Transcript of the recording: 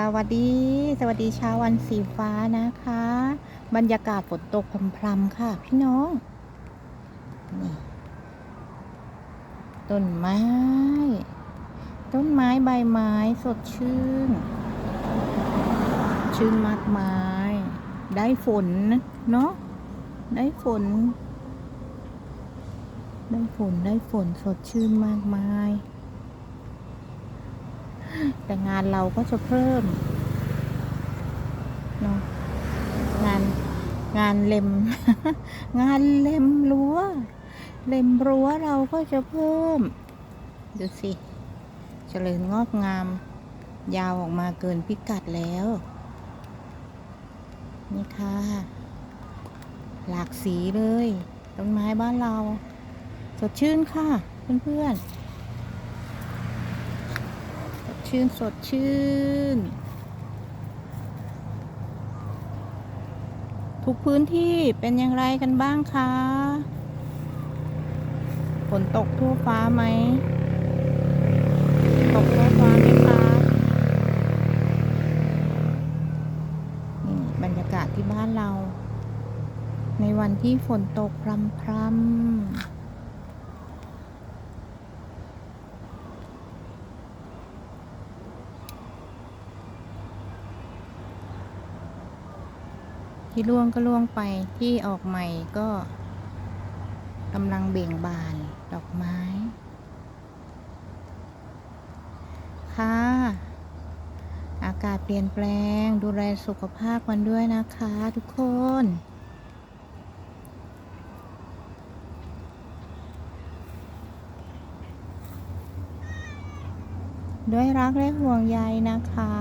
สวัสดี สวัสดีเช้าวันสีฟ้านะคะ บรรยากาศฝนตกพรำๆค่ะ พี่น้องนี่ต้นไม้ ต้นไม้ใบไม้สดชื่น ชื่นมากมาย ได้ฝนเนาะได้ฝน ได้ฝนได้ฝนสดชื่นมากมาย แต่งานเราก็จะเพิ่มเนาะงานงานเล็ม งานเล็มรั้ว เล็มรั้วเราก็จะเพิ่ม ดูสิเจริญงอกงาม ยาวออกมาเกินพิกัดแล้ว นี่ค่ะ หลากสีเลย ต้นไม้บ้านเรา สดชื่นค่ะ เพื่อนๆ ชื่นสดชื่น ทุกพื้นที่เป็นอย่างไรกันบ้างคะฝนตกทั่วฟ้าไหมตกทั่วฟ้าไหมคะนี่บรรยากาศที่บ้านเรา ในวันที่ฝนตกพรำพรำ ที่ล่วงก็ล่วงไปที่ออกใหม่ก็กำลังเบ่งบานดอกไม้ ค่ะ อากาศเปลี่ยนแปลงดูแลสุขภาพกันด้วยนะคะทุกคนด้วยรักและห่วงใยนะคะ